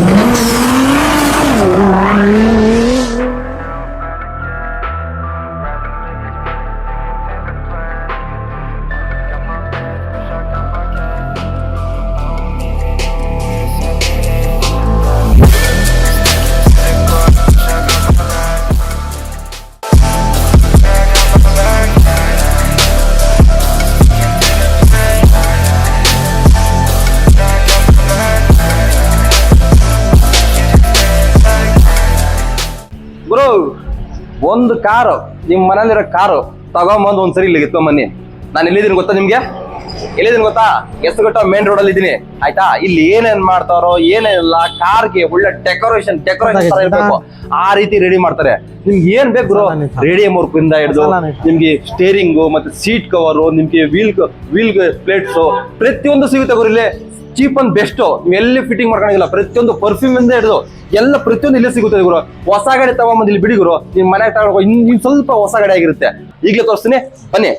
ಗುರು ಒಂದು ಕಾರು ನಿಮ್ ಮನೇಲಿರೋ ಕಾರು ತಗೊಂಬಂದು ಒಂದ್ಸರಿ ಇಲ್ಲಿ ಎತ್ಕೊಂಬನ್ನಿ. ನಾನು ಎಲ್ಲಿದ್ದೀನಿ ಗೊತ್ತಾ ನಿಮ್ಗೆ? ಎಲ್ಲಿದ್ದೀನಿ ಗೊತ್ತಾ? ಎಸ್ಗಟ್ಟ ಮೇನ್ ರೋಡ್ ಅಲ್ಲಿ ಇದ್ದೀನಿ ಆಯ್ತಾ? ಇಲ್ಲಿ ಏನೇನ್ ಮಾಡ್ತಾರೋ ಏನೇನಿಲ್ಲ ಕಾರ್ಗೆ ಒಳ್ಳೆ ಡೆಕೋರೇಷನ್ ಡೆಕೋರೇಷನ್ ಇರಬೇಕು. ಆ ರೀತಿ ರೆಡಿ ಮಾಡ್ತಾರೆ. ನಿಮ್ಗೆ ಏನ್ ಬೇಕು ರೇಡಿಯಂ ವರ್ಕ್ ಇಂದ ಹಿಡಿದು ನಿಮ್ಗೆ ಸ್ಟೇರಿಂಗು ಮತ್ತೆ ಸೀಟ್ ಕವರು ನಿಮ್ಗೆ ವೀಲ್ ವೀಲ್ ಪ್ಲೇಟ್ಸ್ ಪ್ರತಿಯೊಂದು ಸಿಗುತ್ತೆ ಗುರು ಇಲ್ಲಿ. Cheap and best. ನೀವು ಎಲ್ಲಿ ಫಿಟ್ಟಿಂಗ್ ಮಾಡ್ಕೊಂಡಿಲ್ಲ ಪ್ರತಿಯೊಂದು ಪರ್ಫ್ಯೂಮ್ ಇಂದ ಹಿಡಿದು ಎಲ್ಲ ಪ್ರತಿಯೊಂದು ಇಲ್ಲೇ ಸಿಗುತ್ತೆ ಗುರು. ಹೊಸ ಗಾಡಿ ತಗೊಂಬಂದು ಇಲ್ಲಿ ಬಿಡಿ ಗುರು. ನಿಮ್ ಮನೆಗೆ ತಗೊಂಡು ಇನ್ ಸ್ವಲ್ಪ ಹೊಸ ಗಾಡಿ ಆಗಿರುತ್ತೆ. ಈಗಲೇ ತೋರಿಸ್ತೀನಿ. ಬನ್ನಿ.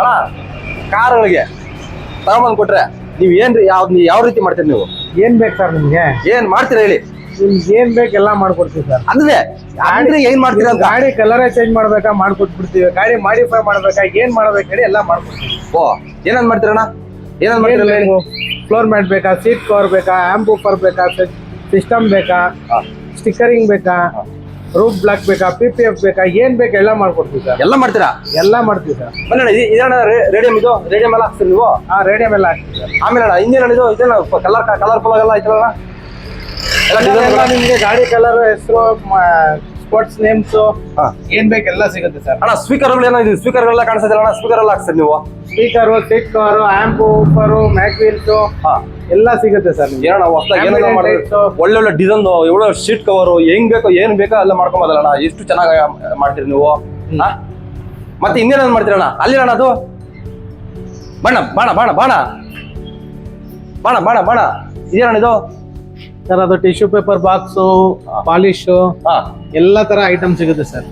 ಅಣ್ಣ ಕಾರ್ಗಳಿಗೆ ತಗೊಂಬಂದು ಕೊಟ್ರೆ ನೀವ್ ಏನ್ರಿ ಯಾವ ಯಾವ ರೀತಿ ಮಾಡ್ತೀರಿ ನೀವು? ಏನ್ ಬೇಕು ಸರ್ ನಿಮ್ಗೆ? ಏನ್ ಮಾಡ್ತೀರಾ ಹೇಳಿ. ನಿಮ್ಗೆ ಏನ್ ಬೇಕು ಎಲ್ಲ ಮಾಡ್ಕೊಡ್ತೀವಿ ಸರ್. ಅಂದ್ರೆ ಅಂದ್ರೆ ಏನ್ ಮಾಡ್ತೀರಾ ಅಂತ? ಗಾಡಿ ಕಲರೇ ಚೇಂಜ್ ಮಾಡ್ಬೇಕಾ ಮಾಡ್ಕೊಟ್ಬಿಡ್ತೀವಿ. ಗಾಡಿ ಮಾಡಿಫೈ ಮಾಡ್ಬೇಕಾ ಏನ್ ಮಾಡ್ಬೇಕು ಹೇಳಿ ಎಲ್ಲ ಮಾಡ್ಕೊಡ್ತೀವಿ. ಓ ಏನನ್ ಮಾಡ್ತೀರಣ್ಣ? ಏನನ್ ಮಾಡ್ತೀರಲ್ಲ ಹೇಳಿ? ಫ್ಲೋರ್ ಮ್ಯಾಟ್ ಬೇಕಾ ಸೀಟ್ ಕವರ್ ಬೇಕಾ ಆಂಪ್ ಊಫರ್ ಬೇಕಾ ಸಿಸ್ಟಮ್ ಬೇಕಾ ಸ್ಟಿಕ್ಕರಿಂಗ್ ಬೇಕಾ ರೂಫ್ ಬ್ಲಾಕ್ ಬೇಕಾ ಪಿ ಪಿ ಎಫ್ ಬೇಕಾ ಏನ್ ಬೇಕಾ ಎಲ್ಲ ಮಾಡ್ಕೊಡ್ತೀವಿ ಸರ್. ಎಲ್ಲ ಮಾಡ್ತೀರಾ? ಎಲ್ಲ ಮಾಡ್ತೀವಿ ಸರ್. ಬನ್ನಿ ಇದಣ್ಣ ರೇಡಿಯಂ ಇದು? ರೇಡಿಯಂ ಎಲ್ಲ ಹಾಕ್ತೀರಿ ನೀವು? ಹಾ ರೇಡಿಯಂ ಎಲ್ಲ ಹಾಕ್ತೀವಿ ಸರ್ ಆಮೇಲೆ ಅಣ್ಣ ಇನ್ನೇನ ಇದು? ಇದೇನ ಕಲರ್ ಕಲರ್ಫುಲ್ ಆಗಲ್ಲ ಐತಲ್ಲ ನಿಮ್ಗೆ ಗಾಡಿ ಕಲರ್ ಹೆಸರು ಸ್ಪೋರ್ಟ್ಸ್ ನೇಮ್ಸ್ ಹಾ. ಏನ್ ಬೇಕೆಲ್ಲ ಸಿಗುತ್ತೆ ಸರ್. ಅಣ್ಣ ಸ್ಪೀಕರ್ಗಳು ಏನೋ ಇದು ಸ್ಪೀಕರ್ಗಳೆಲ್ಲ ಕಾಣಿಸ್ತದೆ ಅಣ್ಣ? ಸ್ಪೀಕರ್ ಎಲ್ಲ ನೀವು? Speaker seat cover amp woofer mag wheels ಎಲ್ಲ ಸಿಗುತ್ತೆ ಸರ್ ಏನಣ್ಣ ಹೊಸ್ದಾಗಿ ಏನೆಲ್ಲ Ambient ಮಾಡಿ lights. ಒಳ್ಳೊಳ್ಳೆ ಡಿಸೈನ್ ಒಳ್ಳೆ ಶೀಟ್ ಕವರ್ ಹೆಂಗ್ ಬೇಕೋ ಏನ್ ಬೇಕೋ ಎಲ್ಲ ಮಾಡ್ಕೊಂಬೋದಲ್ಲ ಅಣ್ಣ. ಎಷ್ಟು ಚೆನ್ನಾಗಿ ಮಾಡ್ತೀರಿ ನೀವು? ಮತ್ತೆ ಇನ್ನೇನೇನು ಮಾಡ್ತೀರಣ್ಣ ಅಲ್ಲಿ ಅಣ್ಣ ಅದು? ಬಣ್ಣ ಬಾಣ ಬಾಣ ಬಾಣ ಬಾಣ ಬಾಣ ಬಾಣ ಇದೇನಣ್ಣ ಇದು? ಸರ್ ಅದು ಟಿಶ್ಯೂ ಪೇಪರ್ ಬಾಕ್ಸು ಪಾಲಿಶ್ ಹಾ. ಎಲ್ಲ ತರ ಐಟಮ್ ಸಿಗುತ್ತೆ ಸರ್.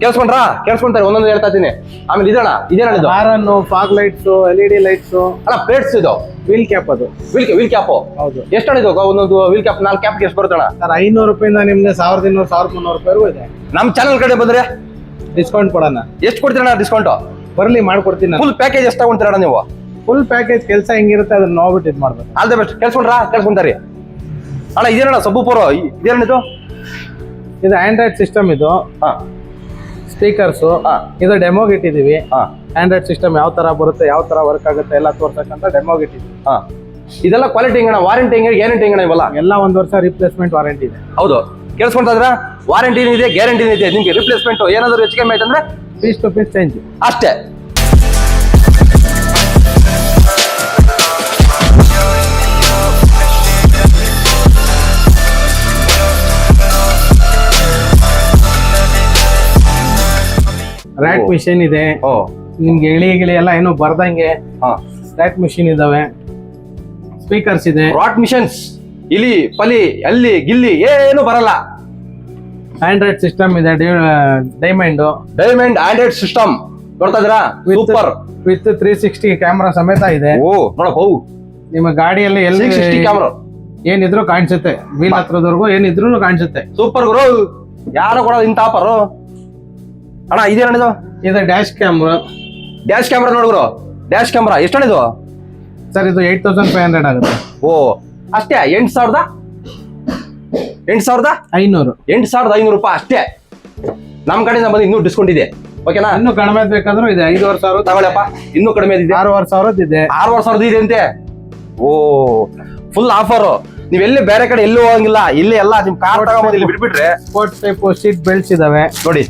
ಕೇಳಿಸ್ಕೊಂಡ್ರಾ? ಕೇಳಿಸ್ಕೊಂತಾರೆ ಒಂದೊಂದು ಹೇಳ್ತಾ ಇದೀನಿ ಆಮೇಲೆ ಇದಣ್ಣ ಇದೇನಣ್ಣ ಇದು? ಹಾರನ್ನು fog lights L E D lights ಅಲ್ಲ ಪ್ಲೇಟ್ಸ್ ಇದು? ವೀಲ್ ಕ್ಯಾಪ್ ಅದು. ವೀಲ್ ವೀಲ್ ಕ್ಯಾಪ್ ಹೌದು. ಎಷ್ಟಣ್ಣ ಇದು? ಒಂದೊಂದು ವೀಲ್ ಕ್ಯಾಪ್ ನಾಲ್ಕು ಕ್ಯಾಪ್ ಎಷ್ಟು ಬರುತ್ತಣ್ಣ? ಸರ್ ಐನೂರು ರೂಪಾಯಿಂದ ನಿಮ್ಗೆ ಸಾವಿರದ ಇನ್ನೂರು ಸಾವಿರದ ಮುನ್ನೂರು ರೂಪಾಯಿಗೂ ಇದೆ. ನಮ್ಮ ಚಾನಲ್ ಕಡೆ ಬಂದ್ರೆ? ಡಿಸ್ಕೌಂಟ್ ಕೊಡೋಣ. ಎಷ್ಟು ಕೊಡ್ತೀರಣ್ಣ ಡಿಸ್ಕೌಂಟ್ ಬರಲಿ ಮಾಡ್ಕೊಡ್ತೀನಿ ಫುಲ್ ಪ್ಯಾಕೇಜ್ ಎಷ್ಟು ತಗೊಂತೀರಣ್ಣ ನೀವು? ಫುಲ್ ಪ್ಯಾಕೇಜ್ ಕೆಲಸ ಹೆಂಗಿರುತ್ತೆ ಅದನ್ನ ನೋಡ್ಬಿಟ್ಟು ಇದು ಮಾಡ್ಬೇಕು. ಆಲ್ ದ ಬೆಸ್ಟ್ ಕೇಳಿಸ್ಕೊಂಡ್ರಾ? ಕೇಳಿಸ್ಕೊಂತಾರಿ ಅಣ್ಣ ಇದೇನಣ್ಣ ಸಬ್ಬುಪುರ ಇದೇನಣ್ಣ ಇದು? ಇದು ಆಂಡ್ರಾಯ್ಡ್ ಸಿಸ್ಟಮ್ ಇದು. ಹಾ. ಸ್ಪೀಕರ್ಸು ಹಾ. ಇದು ಡೆಮೋಗೆ ಇಟ್ಟಿದ್ದೀವಿ. ಹಾ. ಆಂಡ್ರಾಯ್ಡ್ ಸಿಸ್ಟಮ್ ಯಾವ ತರ ಬರುತ್ತೆ ಯಾವ ತರ ವರ್ಕ್ ಆಗುತ್ತೆ ಎಲ್ಲ ತೋರ್ತಕ್ಕಂಥ ಡೆಮೋಗೆ ಇಟ್ಟಿದ್ದೀವಿ. ಹಾ. ಇದೆಲ್ಲ ಕ್ವಾಲಿಟಿ ಹೆಂಗಣ ವಾರಂಟಿ ಹೆಂಗೆ? ಗ್ಯಾರಂಟಿ ಹೆಂಗಣ ಇವಲ್ಲ? ಎಲ್ಲ ಒಂದು ವರ್ಷ ರಿಪ್ಲೇಸ್ಮೆಂಟ್ ವಾರಂಟಿ ಇದೆ. ಹೌದು. ಕೇಳಿಸ್ಕೊಂತ ಇದ್ರ ವಾರಂಟಿನೂ ಇದೆ ಗ್ಯಾರಂಟಿನೂ ಇದೆ. ನಿಮ್ಗೆ ರಿಪ್ಲೇಸ್ಮೆಂಟ್ ಏನಾದರೂ ಹೆಚ್ಚು ಕಮ್ಮಿ ಆಯ್ತಂದ್ರೆ ಪೀಸ್ ಟು ಪೀಸ್ ಚೇಂಜ್ ಅಷ್ಟೇ. ರ್ಯಾಕ್ ಓ. ಮಿಷಿನ್ ಇದೆ. ಓ. ನಿಮ್ಗೆ ಇಳಿ ಗಿಳಿ ಎಲ್ಲ ಏನು ಬರ್ದಂಗೆ ಹಾ. ರ್ಯಾಕ್ ಮಿಷಿನ್ ಇದಾವೆ. ಸ್ಪೀಕರ್ಸ್ ಇದೆ. ರಾಟ್ ಮಿಷನ್ಸ್ ಇಲಿ ಪಲಿ ಅಲ್ಲಿ ಗಿಲ್ಲಿ ಏನು ಬರಲ್ಲ. ಆಂಡ್ರಾಯ್ಡ್ ಸಿಸ್ಟಮ್ ಇದೆ ಡೈಮಂಡ್ ಡೈಮಂಡ್ ಆಂಡ್ರಾಯ್ಡ್ ಸಿಸ್ಟಮ್ ನೋಡ್ತಾ ಇದ್ರಾ super with three sixty camera ಸಮೇತ ಇದೆ. ಓ ನೋಡಪ್ಪ ಹೌ. ನಿಮ್ಮ ಗಾಡಿಯಲ್ಲಿ ಎಲ್ಲಿ ಸಿಕ್ಸ್ಟಿ ಕ್ಯಾಮ್ರಾ ಏನಿದ್ರು ಕಾಣಿಸುತ್ತೆ. ವೀಲ್ ಹತ್ರದವರೆಗೂ ಏನಿದ್ರು ಕಾಣಿಸುತ್ತೆ. ಸೂಪರ್ ಗುರು. ಯಾರು ಕೂಡ ಆಫರು? ಅಣ್ಣ ಇದೇನಿದು ಇದು? ಡ್ಯಾಶ್ ಕ್ಯಾಮ್ರಾ ಡ್ಯಾಶ್ ಕ್ಯಾಮ್ರಾ ನೋಡಿದ್ರು? ಡ್ಯಾಶ್ ಕ್ಯಾಮ್ರಾ ಎಷ್ಟಣಿದು ಸರ್ ಇದು ಏಟ್ ತೌಸಂಡ್ ಫೈವ್ ಹಂಡ್ರೆಡ್ ಆಗುತ್ತೆ. ಓ ಅಷ್ಟೇ? ಎಂಟು ಸಾವಿರದ? ಎಂಟು ಸಾವಿರದ? ಐನೂರು. ಎಂಟು ಸಾವಿರದ ಐನೂರು ರೂಪಾಯಿ ಅಷ್ಟೇ. ನಮ್ಮ ಕಡೆಯಿಂದ ಬಂದು ಇನ್ನೂ ಡಿಸ್ಕೌಂಟ್ ಇದೆ. ಓಕೆನಾ ಇನ್ನೂ ಕಡಿಮೆ ಬೇಕಾದ್ರೂ ಇದೆ. ಐದುವರೆ ಸಾವಿರ ತಗೊಳ್ಳಪ್ಪ ಇನ್ನೂ ಕಡಿಮೆ ಇದೆ. ಆರೂವರೆ ಸಾವಿರದ ಇದೆ. ಆರೂವರೆ ಸಾವಿರದ ಇದೆ ಅಂತೆ. ಓ ಫುಲ್ ಆಫರು ನೀವೆಲ್ಲಿ ಎಲ್ಲಿ ಬೇರೆ ಕಡೆ ಎಲ್ಲೂ ಹೋಗಂಗಿಲ್ಲ. ಇಲ್ಲಿ ಎಲ್ಲ ನಿಮ್ ಕಾರ್ ತಗೊಂಬಂದು ಇಲ್ಲಿ ಬಿಟ್ಬಿಟ್ರೆ ಸ್ಪೋರ್ಟ್ಸ್ ಟೈಪ್ ಸೀಟ್ ಬೆಲ್ಟ್ಸ್ ಇದಾವೆ. ನೋಡಿ.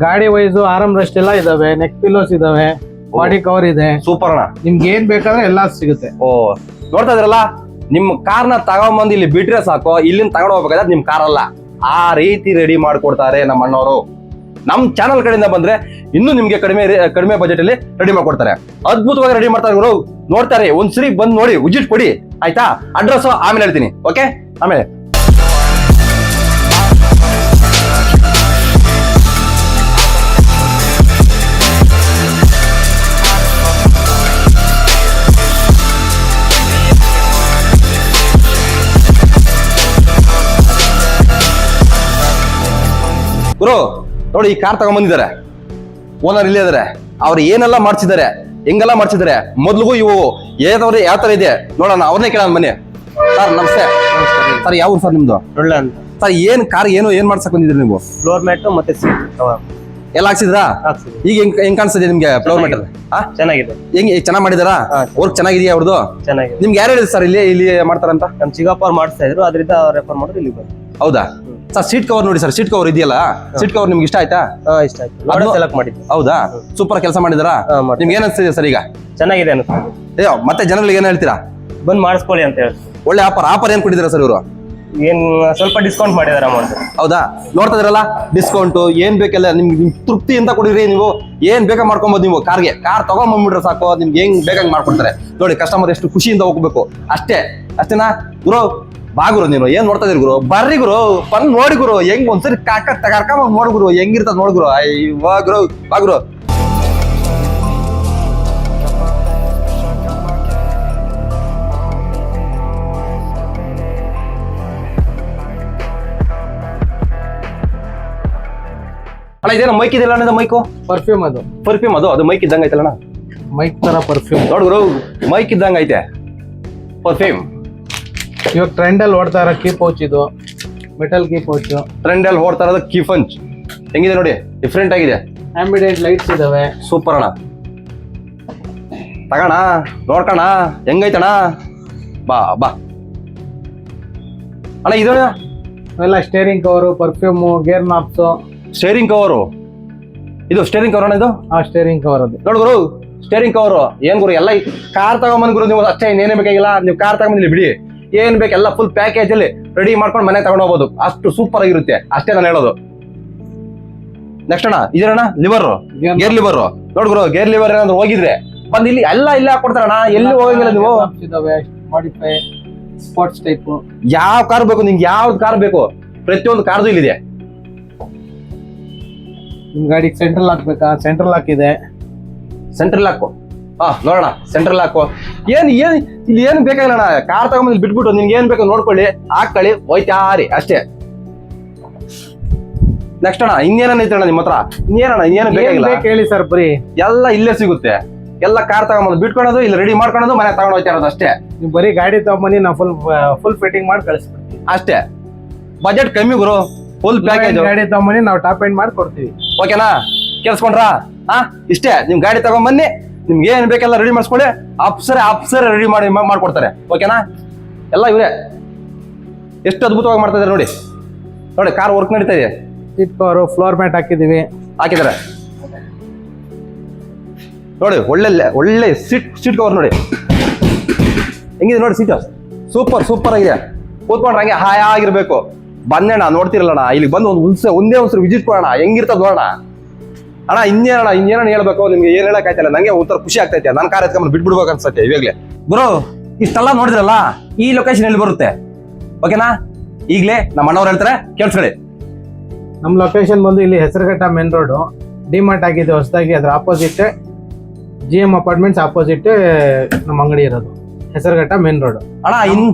ಗಾಡಿ ವೈಸು ಆರಂ ರೆಸ್ಟ್ ಎಲ್ಲ ಇದಾವೆ ನೆಕ್ ಪಿಲ್ಲೋಸ್ ಇದಾವೆ ಬಾಡಿ ಕವರ್ ಇದೆ. ಸೂಪರ್ ಅಣ್ಣ ನಿಮ್ಗೆ ಏನ್ ಬೇಕಾದ್ರೆ ಎಲ್ಲ ಸಿಗುತ್ತೆ. ಓ ನೋಡ್ತಾ ಇದ್ರಲ್ಲ ನಿಮ್ ಕಾರ್ನ ತಗೊಂಬಂದು ಇಲ್ಲಿ ಬಿಟ್ರೆ ಸಾಕು ಇಲ್ಲಿಂದ ತಗೊಂಡು ಹೋಗ್ಬೇಕಾದ್ರೆ ನಿಮ್ ಕಾರ್ ಅಲ್ಲ. ಆ ರೀತಿ ರೆಡಿ ಮಾಡ್ಕೊಡ್ತಾರೆ ನಮ್ಮ ಅಣ್ಣವರು ನಮ್ ಚಾನಲ್ ಕಡೆಯಿಂದ ಬಂದ್ರೆ ಇನ್ನೂ ನಿಮ್ಗೆ ಕಡಿಮೆ ಕಡಿಮೆ ಬಜೆಟ್ ಅಲ್ಲಿ ರೆಡಿ ಮಾಡ್ಕೊಡ್ತಾರೆ. ಅದ್ಭುತವಾಗಿ ರೆಡಿ ಮಾಡ್ತಾರೆ ಗುರು. ನೋಡ್ತಾರೆ ಒಂದ್ಸರಿ ಬಂದ್ ನೋಡಿ ವಿಜಿಟ್ ಕೊಡಿ. ಆಯ್ತಾ? ಅಡ್ರೆಸ್ ಆಮೇಲೆ ಹೇಳ್ತೀನಿ ಓಕೆ ಆಮೇಲೆ. ಗುರು ನೋಡಿ ಈ ಕಾರ್ ತಗೊಂಬಂದಿದ್ದಾರೆ. ಓನರ್ ಇಲ್ಲೇ ಇದಾರೆ. ಅವ್ರು ಏನೆಲ್ಲ ಮಾಡ್ಸಿದ್ದಾರೆ ಹೆಂಗೆಲ್ಲ ಮಾಡ್ಸಿದ್ದಾರೆ ಮೊದ್ಲಿಗೂ ಇವು ಏದವ್ರೆ ಯಾವ ತರ ಇದೆ ನೋಡೋಣ ಅವ್ರನ್ನೇ ಕೇಳೋಣ ಬನ್ನಿ. ಸರ್ ನಮಸ್ತೆ. ಸರ್ ಯಾವ ಸರ್ ನಿಮ್ದು? ಒಳ್ಳೆ ಅಂತ. ಸರ್ ಏನ್ ಕಾರ್ ಏನು ಏನ್ ಮಾಡ್ಸಕ್ ಬಂದಿದ್ರಿ ನೀವು? ಫ್ಲೋರ್ ಮ್ಯಾಟ್ ಮತ್ತೆ ಸೀಟ್ ಎಲ್ಲ ಹಾಕ್ಸಿದ್ರಾ? ಈಗ ಹೆಂಗ್ ಹೆಂಗ್ ಕಾಣಿಸ್ತದೆ ನಿಮ್ಗೆ ಫ್ಲೋರ್ ಮ್ಯಾಟ್ ಚೆನ್ನಾಗಿದೆ. ಹೆಂಗ್ ಚೆನ್ನಾಗಿ ಮಾಡಿದಾರಾ. ವರ್ಕ್ ಚೆನ್ನಾಗಿದೆಯಾ ಅವ್ರದ್ದು ಚೆನ್ನಾಗಿದೆ. ನಿಮ್ಗೆ ಯಾರು ಹೇಳಿದ್ರು ಸರ್ ಇಲ್ಲಿ ಇಲ್ಲಿ ಮಾಡ್ತಾರಂತ? ನಮ್ ಚಿಗಪ್ಪ ಅವ್ರು ಮಾಡಿಸ್ತಾ ಇದ್ರು ಅದರಿಂದ ರೆಫರ್ ಮಾಡಿದ್ರು ಇಲ್ಲಿ ಬಂದು ಹೌದಾ? ಸರ್ ಸೀಟ್ ಕವರ್ ನೋಡಿ ಸರ್ ಸೀಟ್ ಕವರ್ ಇದೆಯಲ್ಲ? ಸೀಟ್ ಕವರ್ ನಿಮ್ಗೆ ಇಷ್ಟ ಆಯ್ತಾ? ಇಷ್ಟ ಆಯ್ತು. ನೋಡಿ ಅದು- ಸೆಲೆಕ್ಟ್ ಮಾಡಿದ್ವಿ. ಹೌದಾ? ಸೂಪರ್ ಕೆಲಸ ಮಾಡಿದಾರ. ನಿಮ್ಗೆ ಏನ್ ಅನ್ಸ್ತಿದೆ ಸರ್ ಈಗ? ಚೆನ್ನಾಗಿದೆ ಅನ್ಸುತ್ತೆ. ಮತ್ತೆ ಜನಗಳಿಗೆ ಏನ್ ಹೇಳ್ತೀರಾ? ಬಂದ್ ಮಾಡಿಸ್ಕೊಳ್ಳಿ ಅಂತ ಹೇಳಿ. ಒಳ್ಳೆ ಆಫರ್ ಆಫರ್ ಏನ್ ಕೊಟ್ಟಿದ್ದೀರಾ ಸರ್ ಇವರು? ಏನ್ ಸ್ವಲ್ಪ ಡಿಸ್ಕೌಂಟ್ ಮಾಡಿದಾರೆ ಅಮೌಂಟ್ ಹೌದಾ? ನೋಡ್ತಾ ಇದ್ರಲ್ಲ ಡಿಸ್ಕೌಂಟ್ ಏನ್ ಬೇಕಲ್ಲ ನಿಮ್ಗೆ ಅಂತ ಕೊಡಿರಿ ನೀವು. ಏನ್ ಬೇಕಾ ಮಾಡ್ಕೊಬೋದು ನೀವು? ಕಾರ್ಗೆ ಕಾರ್ ತಗೊಂಡ್ಬಂದ್ಬಿಟ್ರೆ ಸಾಕು ನಿಮ್ಗೆ ಹೆಂಗ್ ಬೇಕಾಗಿ ಮಾಡ್ಕೊಡ್ತಾರೆ. ನೋಡಿ ಕಸ್ಟಮರ್ ಎಷ್ಟು ಖುಷಿಯಿಂದ ಹೋಗ್ಬೇಕು. ಅಷ್ಟೇ. ಅಷ್ಟೇನಾ? ಗುರು ಬಾ ಗುರು ನೀನು ಏನ್ ನೋಡ್ತಾ ಇದೀರಿ ಗುರು? ಬರ್ರಿ ಗುರು ಬಂದ್ ನೋಡಿ ಗುರು ಹೆಂಗ್ ಒಂದ್ಸರಿ ಕಾಕ ತಗಾರ್ಕ ನೋಡ್ ಗುರು ಹೆಂಗಿರ್ತದ ನೋಡ್ ಗುರು. ಅಯ್ಯೋ ಗುರು ಬಾ ಗುರು. ಅಣ್ಣ ಇದೇನ ಮೈಕ್ ಇದೆಯಲ್ಲ ಅಣ್ಣ ಮೈಕು ಪರ್ಫ್ಯೂಮ್ ಅದು. ಪರ್ಫ್ಯೂಮ್ ಅದು? ಅದು ಮೈಕ್ ಇದ್ದಂಗೆ ಐತಲ್ಲ ಮೈಕ್ ತರ ಪರ್ಫ್ಯೂಮ್ ನೋಡ್ ಗುರು ಮೈಕ್ ಇದ್ದಂಗೆ ಐತೆ. ಪರ್ಫ್ಯೂಮ್ ಇವಾಗ ಟ್ರೆಂಡ್ ಅಲ್ಲಿ ಓಡ್ತಾ ಇರೋ ಕೀ ಪೌಚ್ ಇದು ಮೆಟಲ್ ಕೀ ಪೌಚ್ ಟ್ರೆಂಡ್ ಅಲ್ಲಿ ಓಡ್ತಾ ಇರೋದು ಕಿಫಂಚ್ ಹೆಂಗಿದೆ ನೋಡಿ? ಡಿಫ್ರೆಂಟ್ ಆಗಿದೆ. ಆಂಬಿಡೆಂಟ್ ಲೈಟ್ಸ್ ಇದಾವೆ. ಸೂಪರ್ ಅಣ್ಣ. ತಗೋಣ ನೋಡ್ಕೋಣ. ಹೆಂಗೈತಣ ಬಾ ಬಾ. ಅಣ್ಣ ಇದು ಎಲ್ಲ steering cover perfume gear knobs steering cover ಇದು ಸ್ಟೇರಿಂಗ್ ಕವರ್ ಅಣ್ಣ ಇದು? ಆ ಸ್ಟೇರಿಂಗ್ ಕವರ್ ಅದು. ನೋಡು ಗುರು ಸ್ಟೇರಿಂಗ್ ಕವರು ಏನ್ ಗುರು ಎಲ್ಲ ಕಾರ್ ತಗೊಂಬಂದ್ ಗುರು ನೀವು ಅಷ್ಟೇ ಇನ್ನೇನೇ ಬೇಕಾಗಿಲ್ಲ. ನೀವು ಕಾರ್ ತಗೊಂಬಂದಿಲ್ಲ ಬಿಡಿ. ಏನ್ ಬೇಕು ಎಲ್ಲ ಫುಲ್ ಪ್ಯಾಕೇಜ್ ಅಲ್ಲಿ ರೆಡಿ ಮಾಡ್ಕೊಂಡು ಮನೆ ತಗೊಂಡು ಹೋಗ್ಬೋದು. ಅಷ್ಟು ಸೂಪರ್ ಆಗಿರುತ್ತೆ. ಅಷ್ಟೇ ನಾನು ಹೇಳೋದು. ನೆಕ್ಸ್ಟ್ ಅಣ್ಣ ಇದೇನಣ್ಣ ಲಿವರ್ ಗೇರ್ ಲಿವರ್ ನೋಡ್ ಗುರು ಗೇರ್ ಲಿವರ್ ಏನಾದ್ರು ಹೋಗಿದ್ರೆ. ಬಂದ್ ಇಲ್ಲಿ ಎಲ್ಲ ಇಲ್ಲ ಹಾಕೊಡ್ತಾರಣ್ಣ ಎಲ್ಲಿ ಹೋಗಂಗಿಲ್ಲ ನೀವು? ಮಾಡಿಫೈ ಸ್ಪೋರ್ಟ್ಸ್ ಟೈಪ್ ಯಾವ ಕಾರ್ ಬೇಕು ನಿಮ್ಗೆ ಯಾವ್ದು ಕಾರ್ ಬೇಕು? ಪ್ರತಿಯೊಂದು ಕಾರ್ದು ಇಲ್ಲಿದೆ. ನಿಮ್ ಗಾಡಿಗೆ ಸೆಂಟ್ರಲ್ ಹಾಕ್ಬೇಕಾ? ಸೆಂಟ್ರಲ್ ಹಾಕಿದೆ. ಸೆಂಟ್ರಲ್ ಹಾಕು. ಹಾ ನೋಡೋಣ ಸೆಂಟ್ರಲ್ ಹಾಕು ಏನ್ ಏನ್ ಇಲ್ಲಿ ಏನ್ ಬೇಕಾಗಿಲ್ಲ ಅಣ್ಣ? ಕಾರ್ ತಗೊಂಬಂದ್ ಬಿಟ್ಬಿಟ್ಟು ನಿನ್ಗೆ ಏನ್ ಬೇಕು ನೋಡ್ಕೊಳ್ಳಿ ಹಾಕೊಳ್ಳಿ ಹೋಯ್ತಾರಿ ಅಷ್ಟೇ. ನೆಕ್ಸ್ಟ್ ಅಣ್ಣ ಇನ್ನೇನ ಅಣ್ಣ ನಿಮ್ಮ ಹತ್ರ? ಇನ್ನೇನಣ್ಣ ಇನ್ನೇನು ಏನ್ ಬೇಕಾಗಿಲ್ಲ? ಕೇಳಿ ಹೇಳಿ ಸರ್ ಬರೀ. ಎಲ್ಲ ಇಲ್ಲೇ ಸಿಗುತ್ತೆ. ಎಲ್ಲ ಕಾರ್ ತಗೊಂಬಂದು ಬಿಟ್ಕೊಳೋದು ಇಲ್ಲಿ ರೆಡಿ ಮಾಡ್ಕೊಳೋದು ಮನೆ ತಗೊಂಡು ಹೋಗ್ತಾ ಇರೋದು ಅಷ್ಟೇ. ನೀವು ಬರೀ ಗಾಡಿ ತಗೊಂಬನ್ನಿ ನಾವು ಫುಲ್ ಫುಲ್ ಫಿಟ್ಟಿಂಗ್ ಮಾಡಿ ಕಳಿಸ್ಬಿಡ್ತೀವಿ ಅಷ್ಟೇ. ಬಜೆಟ್ ಕಮ್ಮಿ ಗುರು ಫುಲ್ ಪ್ಯಾಕೇಜ್ ಗಾಡಿ ತಗೊಂಬನ್ನಿ ನಾವು ಟಾಪ್ ಎಂಡ್ ಮಾಡಿ ಕೊಡ್ತೀವಿ ಓಕೆನಾ ಕೇಳಿಸ್ಕೊಂಡ್ರಾ ಹಾ ಇಷ್ಟೇ ನಿಮ್ ಗಾಡಿ ತಗೊಂಬನ್ನಿ ನಿಮ್ಗೆ ಏನ್ ಬೇಕೆಲ್ಲ ರೆಡಿ ಮಾಡಿಸ್ಕೊಳ್ಳಿ ಅಪ್ಸರ ಅಪ್ಸರ ರೆಡಿ ಮಾಡಿ ಮಾಡ್ಕೊಡ್ತಾರೆ. ಓಕೆನಾ ಎಲ್ಲ ಇವರೇ. ಎಷ್ಟು ಅದ್ಭುತವಾಗಿ ಮಾಡ್ತಾ ಇದಾರೆ ನೋಡಿ. ನೋಡಿ ಕಾರ್ ವರ್ಕ್ ನಡೀತಾ ಇದೆ. ಸೀಟ್ ಕವರು ಫ್ಲೋರ್ ಮ್ಯಾಟ್ ಹಾಕಿದೀವಿ ಹಾಕಿದ್ದಾರೆ. ನೋಡಿ ಒಳ್ಳೆ ಒಳ್ಳೆ ಸೀಟ್ ಸೀಟ್ ಕವರ್ ನೋಡಿ. ಹೆಂಗಿದೆ ನೋಡಿ ಸೀಟ್ ಸೂಪರ್ ಸೂಪರ್ ಆಗಿದೆ. ಕೂತ್ಕೊಂಡ್ರೆ ಹಂಗೆ ಹಾಯಾಗಿರ್ಬೇಕು ಬಂದೇಣ ನೋಡ್ತಿರಲ್ಲಣ್ಣ ಇಲ್ಲಿ ಬಂದು ಒಂದು ಒಂದ್ಸ ಒಂದೇ ಒಂದ್ಸರಿ ವಿಸಿಟ್ ಕೊಡೋಣ. ಹೆಂಗಿರ್ತದ ನೋಡೋಣ. ಅಣ್ಣ ಇನ್ನೇನಣ್ಣ ಇನ್ನೇನೋ ಹೇಳ್ಬೇಕು? ನಿಮ್ಗೆ ಏನ್ ಹೇಳಕ್ ಆಯ್ತಲ್ಲ ನಂಗೆ ಒಂಥರ ಖುಷಿ ಆಗ್ತೈತೆ ನನ್ ಕಾರ್ ಎತ್ಕೊಂಡ್ ಬಿಟ್ಬಿಡ್ಬೇಕು ಅನ್ಸತ್ತೆ ಇವಾಗ್ಲೇ. ಬ್ರೋ ಇಷ್ಟೆಲ್ಲ ನೋಡಿದ್ರಲ್ಲ ಈ ಲೊಕೇಶನ್ ಎಲ್ಲಿ ಬರುತ್ತೆ? ಓಕೆನಾ ಈಗಲೇ ನಮ್ಮ ಅಣ್ಣವ್ರು ಹೇಳ್ತಾರೆ ಕೇಳಿಸ್ಕೊಳ್ಳಿ. ನಮ್ಮ ಲೊಕೇಶನ್ ಬಂದು ಇಲ್ಲಿ ಹೆಸರುಘಟ್ಟ ಮೇನ್ ರೋಡು ಡಿಮಾರ್ಟ್ ಆಗಿದೆ ಹೊಸದಾಗಿ ಅದ್ರ opposite G M apartments opposite ನಮ್ಮ ಅಂಗಡಿ ಇರೋದು. ಹೆಸರುಘಟ್ಟ ಮೇನ್ ರೋಡ್ ಅಣ್ಣ ಇನ್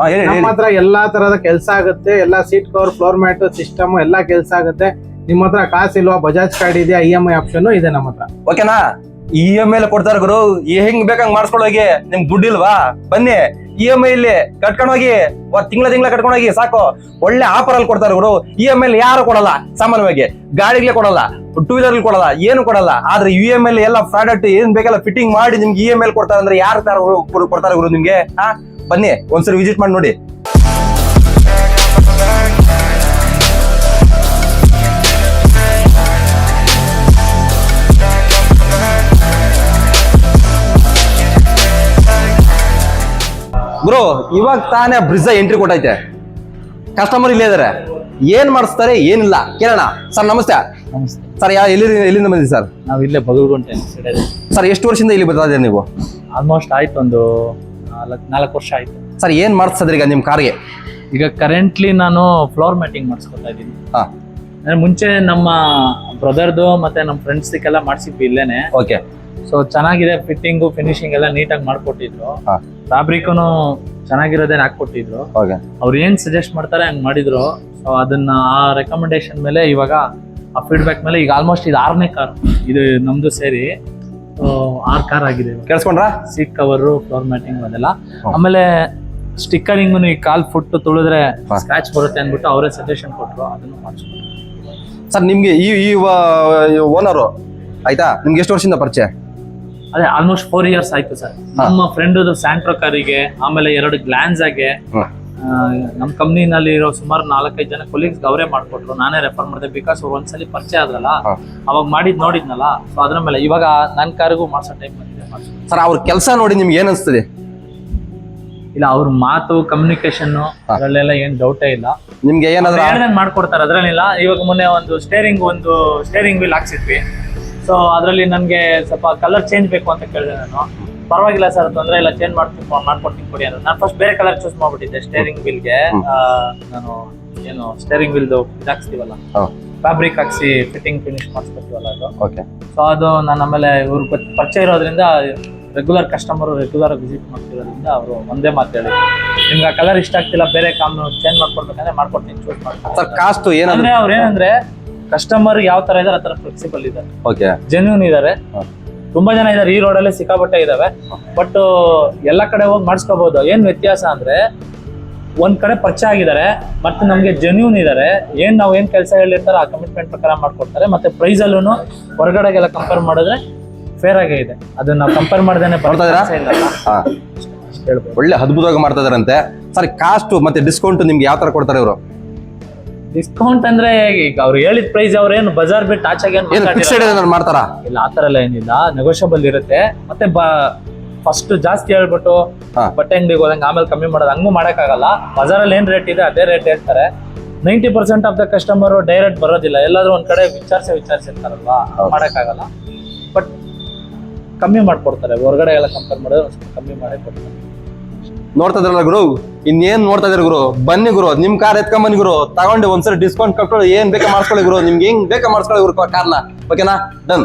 ಹಾ, ನಮ್ಮ ಹತ್ರ ಎಲ್ಲಾ ತರದ ಕೆಲಸ ಆಗುತ್ತೆ. ಎಲ್ಲಾ seat cover floor mat system ಎಲ್ಲಾ ಕೆಲಸ ಆಗುತ್ತೆ. ನಿಮ್ಮ ಹತ್ರ ಕಾಸಿಲ್ವಾ ಬಜಾಜ್ ಕಾರ್ಡ್ ಇದೆಯಾ? ಇ ಎಂ ಐ ಆಪ್ಷನ್ ಇದೆ ನಮ್ಮ ಹತ್ರ. ಓಕೆನಾ? ಇ ಎಂ ಐ ಕೊಡ್ತಾರೆ ಗುರು. ಈ ಹೆಂಗ್ ಬೇಕಂಗ್ ಮಾಡಿಸ್ಕೊಳ್ಳೋಗಿ ದುಡ್ಡು ಇಲ್ವಾ? ಬನ್ನಿ. ಇ ಎಂ ಐ ಇಲ್ಲಿ ಕಟ್ಕೊಂಡು ಹೋಗಿ. ತಿಂಗಳ ತಿಂಗಳ ಕಟ್ಕೊಂಡು ಹೋಗಿ. ಸಾಕು. ಒಳ್ಳೆ ಆಫರ್ ಅಲ್ಲಿ ಕೊಡ್ತಾರೆ ಗುರು. ಇ ಎಂ ಐ ಯಾರು ಕೊಡಲ್ಲ? ಸಾಮಾನ್ಯವಾಗಿ. ಗಾಡಿಗಳೇ ಕೊಡಲ್ಲ. ಟೂ ವೀಲರ್ ಕೊಡಲ್ಲ. ಏನು ಕೊಡಲ್ಲ. ಆದ್ರೆ ಯು ಎಂ ಎಲ್ ಎಲ್ಲ ಪ್ರಾಡಕ್ಟ್ ಏನ್ ಬೇಕಲ್ಲ ಫಿಟ್ಟಿಂಗ್ ಮಾಡಿ ನಿಮ್ಗೆ ಇ ಎಂ ಐ ಕೊಡ್ತಾರೆ ಅಂದ್ರೆ ಯಾರು ತರ ಕೊಡ್ತಾರೆ ಗುರು ನಿಮ್ಗೆ? ಹಾ? ಬನ್ನಿ. ಒಂದ್ಸರಿ ವಿಸಿಟ್ ಮಾಡಿ ನೋಡಿ. ಬ್ರೋ ಇವಾಗ ತಾನೇ ಬ್ರಿಜ ಎಂಟ್ರಿ ಕೊಟ್ಟೈತೆ. ಕಸ್ಟಮರ್ ಇಲ್ಲೇ ಇದಾರೆ. ಏನ್ ಮಾಡಿಸ್ತಾರೆ ಏನಿಲ್ಲ. ಕೇಳೋಣ. ಸರ್ ನಮಸ್ತೆ. ನಮಸ್ತೆ. ಸರ್ ಯಾ ಎಲ್ಲಿ ಎಲ್ಲಿಂದ ಬಂದಿದ್ದೀರಿ ಸರ್ ನಾವು ಇಲ್ಲೇ ಬಗಲ್ಗುಂಟೆ ಅಂತ ಸರ್ ಎಷ್ಟು ವರ್ಷದಿಂದ ಇಲ್ಲಿ ಬರ್ತಾ ಇದ್ದೀರಿ ನೀವು? ಆಲ್ಮೋಸ್ಟ್ ಆಯ್ತು ಒಂದು ನಾಲ್ಕು ನಾಲ್ಕು ವರ್ಷ ಆಯ್ತು. ಸರ್ ಏನ್ ಮಾಡಿಸ್ತದ್ರಿ ಈಗ ನಿಮ್ ಕಾರ್ಗೆ ಈಗ ಕರೆಂಟ್ಲಿ ನಾನು ಫ್ಲೋರ್ ಮ್ಯಾಟಿಂಗ್ ಮಾಡಿಸ್ಕೊತಾ ಇದ್ದೀನಿ. ಹಾ. ನಾನು ಮುಂಚೆ ನಮ್ಮ ಬ್ರದರ್ದು ಮತ್ತೆ ನಮ್ಮ ಫ್ರೆಂಡ್ಸ್ಗೆಲ್ಲ ಮಾಡಿಸಿದ್ವಿ ಇಲ್ಲೇನೆ. ಓಕೆ ಸೊ ಚೆನ್ನಾಗಿದೆ ಫಿಟ್ಟಿಂಗು ಫಿನಿಶಿಂಗ್ ಎಲ್ಲ ನೀಟಾಗಿ ಮಾಡಿಕೊಟ್ಟಿದ್ರು. ಹಾ. ಫ್ಯಾಬ್ರಿಕ್ನು ಚೆನ್ನಾಗಿರೋದೇ ಹಾಕ್ಕೊಟ್ಟಿದ್ರು. ಓಕೆ ಅವ್ರು ಏನ್ ಸಜೆಸ್ಟ್ ಮಾಡ್ತಾರೆ ಹಂಗ್ ಮಾಡಿದ್ರು. ಸೊ ಅದನ್ನ ಆ ರೆಕಮೆಂಡೇಶನ್ ಮೇಲೆ ಇವಾಗ ಆ ಫೀಡ್ಬ್ಯಾಕ್ ಮೇಲೆ ಈಗ ಆಲ್ಮೋಸ್ಟ್ ಇದು ಆರನೇ ಕಾರ್ ಇದು ನಮ್ದು ಸೇರಿ ಆರ್ ಕಾರ್ ಆಗಿದೆ ಕೇಳಿಸ್ಕೊಂಡ್ರಾ ಸೀಟ್ ಕವರು ಫ್ಲೋರ್ ಮ್ಯಾಟಿಂಗ್ ಅದೆಲ್ಲ. ಆಮೇಲೆ ಸ್ಟಿಕ್ಕರಿಂಗ್ ಈ ಕಾಲ್ ಫುಟ್ ತುಳಿದ್ರೆ. ಸ್ಕ್ರಾಚ್ ಬರುತ್ತೆ ಅಂದ್ಬಿಟ್ಟು ಅವರೇ ಸಜೆಷನ್ ಕೊಟ್ಟರು ಅದನ್ನು ಸರ್ ನಿಮ್ಗೆ ಈ ಈ ಓನರು ಆಯ್ತಾ? ನಿಮ್ಗೆ ಎಷ್ಟು ವರ್ಷದಿಂದ ಪರಿಚಯ? ಅದೇ ಆಲ್ಮೋಸ್ಟ್ ಫೋರ್ ಇಯರ್ಸ್ ಆಯ್ತು ಸರ್ ನಮ್ಮ ಫ್ರೆಂಡ್ ಸ್ಯಾಂಟ್ರೋ ಕಾರಿಗೆ ಆಮೇಲೆ ಎರಡು ಗ್ಲಾನ್ಸ್ ಆಗಿ ಹ್ಮ್. ನಮ್ಮ ಕಂಪ್ನಿನಲ್ಲಿ ಇರೋ ಸುಮಾರು ನಾಲ್ಕೈದು ಜನ ಕೊಲೀಗ್ಸ್ ಅವರೇ ಮಾಡ್ಕೊಟ್ರು. ನಾನೇ ರೆಫರ್ ಮಾಡಿದೆ ಬಿಕಾಸ್ ಅವ್ರು ಒಂದ್ಸಲಿ ಪರಿಚಯ ಆದ್ರಲ್ಲ ಅವಾಗ ಮಾಡಿದ್ ನೋಡಿದ್ನಲ್ಲ ಸೊ ಅದ್ರ ಮೇಲೆ ಇವಾಗ ನನ್ನ ಕಾರಿಗೂ ಮಾಡ್ಸೋ ಟೈಮ್ ಬಂದಿದೆ. ಸರ್ ಅವ್ರ ಕೆಲಸ ನೋಡಿ ನಿಮ್ಗೆ ಏನ್ ಅನ್ಸ್ತದೆ? ಇಲ್ಲ ಅವ್ರ ಮಾತು ಕಮ್ಯುನಿಕೇಶನ್ ಅದ್ರಲ್ಲೆಲ್ಲ ಏನ್ ಡೌಟೇ ಇಲ್ಲ. ನಿಮ್ಗೆ ಏನಾದ್ರು ಮಾಡ್ಕೊಡ್ತಾರೆ ಅದ್ರಲ್ಲಿಲ್ಲ ಇವಾಗ ಮೊನ್ನೆ ಒಂದು ಸ್ಟೇರಿಂಗ್ ಒಂದು ಸ್ಟೇರಿಂಗ್ ವೀಲ್ ಹಾಕ್ಸಿದ್ವಿ. ಸೊ ಅದರಲ್ಲಿ ನನಗೆ ಸ್ವಲ್ಪ ಕಲರ್ ಚೇಂಜ್ ಬೇಕು ಅಂತ ಕೇಳಿದೆ ನಾನು. ಪರವಾಗಿಲ್ಲ ಸರ್ ತೊಂದರೆ ಇಲ್ಲ ಚೇಂಜ್ ಮಾಡ್ತೀನಿ ಮಾಡ್ಕೊಡ್ತೀನಿ ಕೊಡಿ ಅಂತ. ನಾನು ಫಸ್ಟ್ ಬೇರೆ ಕಲರ್ ಚೂಸ್ ಮಾಡ್ಬಿಟ್ಟಿದ್ದೆ ಸ್ಟೇರಿಂಗ್ ವೀಲ್ಗೆ ನಾನು ಏನು ಸ್ಟೇರಿಂಗ್ ವೀಲ್ದು ಇದಾಕ್ಸ್ತೀವಲ್ಲ ಫ್ಯಾಬ್ರಿಕ್ ಹಾಕ್ಸಿ ಫಿಟ್ಟಿಂಗ್ ಫಿನಿಶ್ ಮಾಡಿಸ್ಕೊತೀವಲ್ಲ ಅದು. ಓಕೆ ಸೊ ಅದು ನಾನು ಆಮೇಲೆ ಇವ್ರ ಪರಿಚಯ ಇರೋದ್ರಿಂದ ರೆಗ್ಯುಲರ್ ಕಸ್ಟಮರ್ ರೆಗ್ಯುಲರ್ ವಿಸಿಟ್ ಮಾಡ್ತಿರೋದ್ರಿಂದ ಅವರು ಒಂದೇ ಮಾತು ಹೇಳಿದ್ರು. ನಿಮ್ಗೆ ಆ ಕಲರ್ ಇಷ್ಟ ಆಗ್ತಿಲ್ಲ ಬೇರೆ ಕಾಮ್ನು ಚೇಂಜ್ ಮಾಡ್ಕೊಡ್ಬೇಕಂದ್ರೆ ಮಾಡ್ಕೊಡ್ತೀನಿ ಚೂಸ್ ಮಾಡ್ತಾರೆ ಕಾಸ್ಟ್ ಏನಾದ್ರು ಅವ್ರು ಏನಂದ್ರೆ ಕಸ್ಟಮರ್ ಯಾವ ತರ ಇದಾರೆ ಆ ತರ ಫ್ಲೆಕ್ಸಿಬಲ್ ಇದೆ. ಓಕೆ ಜೆನ್ಯೂನ್ ಇದಾರೆ. ತುಂಬಾ ಜನ ಇದಾರೆ ಈ ಅಲ್ಲಿ ಸಿಕ್ಕಾಪಟ್ಟೆ ಇದಾವೆ. ಬಟ್ ಎಲ್ಲ ಕಡೆ ಹೋಗಿ ಮಾಡಿಸ್ಕೋಬಹುದು ಏನ್ ವ್ಯತ್ಯಾಸ ಅಂದ್ರೆ ಒಂದ್ ಕಡೆ ಪರಿಚಯ ಆಗಿದ್ದಾರೆ ಮತ್ತೆ ನಮ್ಗೆ ಜೆನ್ಯೂನ್ ಇದಾರೆ. ಏನ್ ನಾವು ಏನ್ ಕೆಲಸ ಹೇಳಿರ್ತಾರೆ ಆ ಕಮಿಟ್ಮೆಂಟ್ ಪ್ರಕಾರ ಮಾಡ್ಕೊಡ್ತಾರೆ. ಮತ್ತೆ ಪ್ರೈಸ್ ಅಲ್ಲೂ ಹೊರಗಡೆಗೆಲ್ಲ ಕಂಪೇರ್ ಮಾಡಿದ್ರೆ ಫೇರ್ ಆಗೇ ಇದೆ. ಅದನ್ನ ನಾವು ಕಂಪೇರ್ ಮಾಡ್ದೇನೆ ಒಳ್ಳೆ ಅದ್ಭುತವಾಗಿ ಮಾಡ್ತಾ ಇದಾರಂತೆ ಸರ್ ಕಾಸ್ಟ್ ಮತ್ತೆ ಡಿಸ್ಕೌಂಟ್ ನಿಮ್ಗೆ ಯಾವ ತರ ಕೊಡ್ತಾರೆ ಇವರು? ಡಿಸ್ಕೌಂಟ್ ಅಂದ್ರೆ ಈಗ ಅವ್ರು ಹೇಳಿದ ಪ್ರೈಸ್ ಅವ್ರೇನು ಬಜಾರ್ ಬಿಟ್ಟು ಆಚೆಗೆ ಏನ್ ಏನು ಮಾತಾಡಿರಲ್ಲ. ಫಿಕ್ಸ್ಡ್ ಏನಾದ್ರು ಮಾಡ್ತಾರಾ? ಇಲ್ಲ ಆತರ ಎಲ್ಲ ಏನಿಲ್ಲ. ನೆಗೋಷಿಯಬಲ್ ಇರುತ್ತೆ. ಮತ್ತೆ ಫಸ್ಟ್ ಜಾಸ್ತಿ ಹೇಳ್ಬಿಟ್ಟು ಹಾ. ಬಟ್ಟೆ ಅಂಗಡಿಗೆ ಹೋದಂಗೆ ಆಮೇಲೆ ಕಮ್ಮಿ ಮಾಡೋದು ಹಂಗೂ ಮಾಡೋಕ್ಕಾಗಲ್ಲ. ಬಜಾರಲ್ಲಿ ಏನು ರೇಟ್ ಇದೆ ಅದೇ ರೇಟ್ ಹೇಳ್ತಾರೆ. Ninety percent of the customer direct ಬರೋದಿಲ್ಲ. ಎಲ್ಲಾದ್ರೂ ಒಂದ್ ಕಡೆ ವಿಚಾರಿಸಿ ವಿಚಾರಿಸಿರ್ತಾರಲ್ವಾ? ಹೌದು. ಮಾಡೋಕ್ಕಾಗಲ್ಲ. ಬಟ್ ಕಮ್ಮಿ ಮಾಡ್ಕೊಡ್ತಾರೆ. ಹೊರಗಡೆ ಎಲ್ಲ ಕಂಪೇರ್ ಮಾಡಿದ್ರೆ ಒಂದ್ ಸ್ವಲ್ಪ ಕಮ್ಮಿ ಮಾಡಿ ಕೊಡ್ತಾರೆ. ನೋಡ್ತಾ ಇದ್ರಲ್ಲ ಗುರು? ಇನ್ನೇನ್ ನೋಡ್ತಾ ಇದ್ರ ಗುರು? ಬನ್ನಿ ಗುರು, ನಿಮ್ ಕಾರ್ ಎತ್ಕೊಂಡ್ ಬನ್ನಿ ಗುರು. ತಗೊಂಡು ಒಂದ್ಸರಿ ಡಿಸ್ಕೌಂಟ್ ಕಟ್ಕೊಳ್ಳಿ ಏನ್ ಬೇಕಾ ಮಾಡ್ಸ್ಕೊಳ್ಳಿ ಗುರು. ನಿಮ್ಗೆ ಹೆಂಗ್ ಬೇಕಾ ಮಾಡ್ಸ್ಕೊಳ್ಳಿ ಗುರು ಕಾರ್ನ. ಓಕೆನಾ ಡನ್